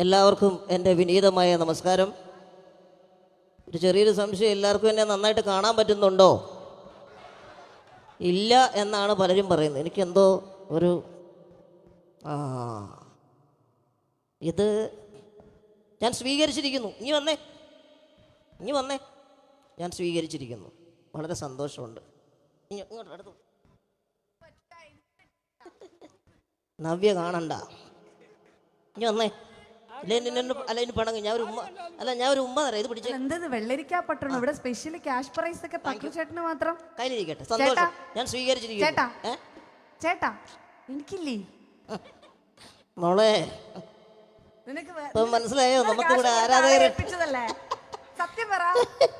എല്ലാവർക്കും എന്റെ വിനീതമായ നമസ്കാരം. ഒരു ചെറിയൊരു സംശയം എല്ലാവർക്കും എന്നെ നന്നായിട്ട് കാണാൻ പറ്റുന്നുണ്ടോ? ഇല്ല എന്നാണ് പലരും പറയുന്നത്. എനിക്കെന്തോ ഒരു ആ ഇത് ഞാൻ സ്വീകരിച്ചിരിക്കുന്നു. ഇനി വന്നേ. ഇനി വന്നേ. ഞാൻ സ്വീകരിച്ചിരിക്കുന്നു. വളരെ സന്തോഷമുണ്ട്. നവ്യ കാണണ്ട. ഇനി വന്നേ. അല്ല നിന്നെ അല്ല ഇനി പണങ്ങി. ഞാൻ ഒരു ഉമ്മ അല്ല ഞാൻ ഒരു ഉമ്മ തരാം. ഇത് പിടിച്ച് എന്തത് വെള്ളരിക്കാ പട്ടണം? ഇവിടെ സ്പെഷ്യൽ ക്യാഷ് പ്രൈസ് ഒക്കെ പക്കു ചേട്ടന് മാത്രം? കയ്യിലിരിക്കട്ടെ. സന്തോഷം. ഞാൻ സ്വീകരിച്ചിരിക്കുന്നു. ചേട്ടാ. ഏ? ചേട്ടാ എനിക്കില്ലേ? മോളെ. നിനക്ക് വേ- ഇപ്പൊ മനസ്സിലായോ? നിങ്ങൾ നമുക്ക് ഇവിടെ കാശ് കൊടുത്ത് ആളെ ആരാധകർ ഏൽപ്പിച്ചതല്ലേ? സത്യം പറ.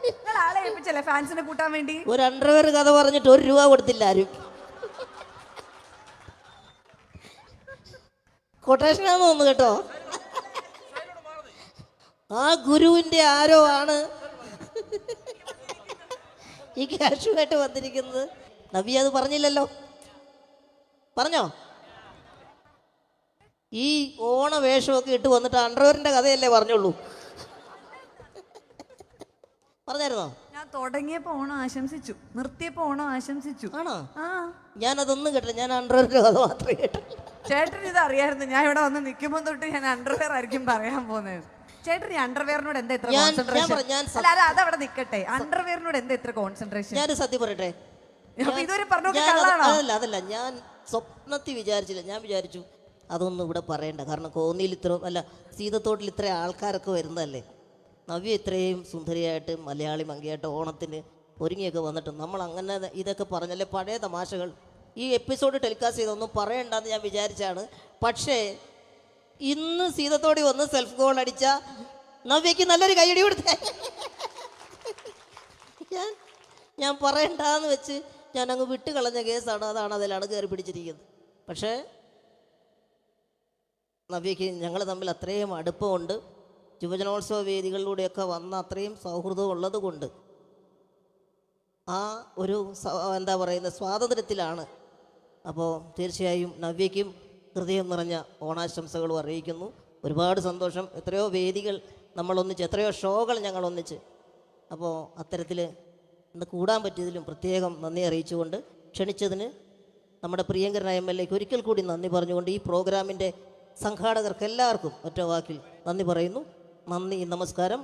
നിങ്ങൾ ആളെ ഏൽപ്പിച്ചല്ലേ ഫാൻസിനെ കൂട്ടാൻ വേണ്ടി? ഒരു അണ്ടർവെയർ കഥ പറഞ്ഞിട്ട് ഒരു രൂപ കൊടുത്തില്ല ആരും. കൊട്ടേഷനാന്ന് തോന്നുന്നു കേട്ടോ? ആ ഗുരുവിന്റെ ആരോ ആണ്. ഈ ക്യാഷുമായിട്ട് വന്നിരിക്കുന്നത്. നവി അത് പറഞ്ഞില്ലല്ലോ. പറഞ്ഞോ? ഈ ഓണ വേഷമൊക്കെ ഇട്ട് വന്നിട്ട് അണ്ടർവെയറിന്റെ കഥയല്ലേ പറഞ്ഞോളൂ പറഞ്ഞായിരുന്നോ? ഞാൻ തുടങ്ങിയപ്പോ ഓണം ആശംസിച്ചു. നിർത്തിയപ്പോ ഓണം ആശംസിച്ചു. ആണോ? ആ. ഞാനതൊന്നും കേട്ടില്ല. ഞാൻ അണ്ടർവെയറിന്റെ കഥ മാത്രമേ കേട്ടു ചേട്ടൻ ഇത് അറിയായിരുന്നു. ഞാൻ ഇവിടെ വന്ന് നിൽക്കുമ്പോൾ തൊട്ട് ഞാൻ അണ്ടർവെയർ ആയിരിക്കും പറയാൻ പോകുന്നത്. ചേട്ടൻ അണ്ടർവെയറിനോട് എന്താ ഇത്ര ഞാൻ- ഞാൻ കോൺസെൻട്രേഷൻ പറ- ഞാൻ സ- അല്ല അല്ല അതവിടെ നിക്കട്ടെ. അണ്ടർവെയറിനോട് എന്താ ഇത്ര കോൺസെൻട്രേഷൻ ഞാൻ സത്യം പറയട്ടെ. അപ്പൊ ഇതുവരെ പറഞ്ഞു ഞാൻ അത് കള്ളാണോ അതല്ല അതല്ല. ഞാൻ സ്വപ്നത്തിൽ വിചാരിച്ചില്ല. ഞാൻ വിചാരിച്ചു അതൊന്നും ഇവിടെ പറയണ്ട. കാരണം കോന്നിയിൽ ഇത്ര അല്ല സീതത്തോട്ടിൽ ഇത്ര ആൾക്കാരൊക്കെ വരുന്നതല്ലേ? നവ്യ ഇത്രയും സുന്ദരിയായിട്ട് മലയാളി മങ്കിയായിട്ട് ഓണത്തിന് ഒരുങ്ങിയൊക്കെ വന്നിട്ട് നമ്മൾ അങ്ങനെ ഇതൊക്കെ പറഞ്ഞല്ലേ? പഴയ തമാശകൾ. ഈ എപ്പിസോഡ് ടെലികാസ്റ്റ് ചെയ്തൊന്നും പറയണ്ടെന്ന് ഞാൻ വിചാരിച്ചാണ്. പക്ഷേ ഇന്ന് സീതത്തോടി വന്ന് സെൽഫ് ഗോൾ അടിച്ച നവ്യക്ക് നല്ലൊരു കൈയടി കൊടുത്തേ. ഞാൻ ഞാൻ പറയണ്ടെന്ന് വെച്ച് ഞാൻ അങ്ങ് വിട്ട് കളഞ്ഞ കേസാണ്. അതാണ് അതിലാണ് കയറി പിടിച്ചിരിക്കുന്നത്. പക്ഷേ നവ്യയ്ക്ക് ഞങ്ങൾ തമ്മിൽ അത്രയും അടുപ്പമുണ്ട്. യുവജനോത്സവ വേദികളിലൂടെയൊക്കെ വന്ന അത്രയും സൗഹൃദം ഉള്ളത് കൊണ്ട് ആ ഒരു എന്താ പറയുന്ന സ്വാതന്ത്ര്യത്തിലാണ്. അപ്പോൾ തീർച്ചയായും നവ്യയ്ക്കും ഹൃദയം നിറഞ്ഞ ഓണാശംസകളും അറിയിക്കുന്നു. ഒരുപാട് സന്തോഷം. എത്രയോ വേദികൾ നമ്മളൊന്നിച്ച് എത്രയോ ഷോകൾ ഞങ്ങൾ ഒന്നിച്ച് അപ്പോൾ അത്തരത്തിൽ ഇന്ന് കൂടാൻ പറ്റിയതിലും പ്രത്യേകം നന്ദി അറിയിച്ചുകൊണ്ട് ക്ഷണിച്ചതിന് നമ്മുടെ പ്രിയങ്കരനായ എം എൽ എക്ക് ഒരിക്കൽ കൂടി നന്ദി പറഞ്ഞുകൊണ്ട് ഈ പ്രോഗ്രാമിന്റെ സംഘാടകർക്ക് എല്ലാവർക്കും ഒറ്റ വാക്കിൽ നന്ദി പറയുന്നു. നന്ദി നമസ്കാരം.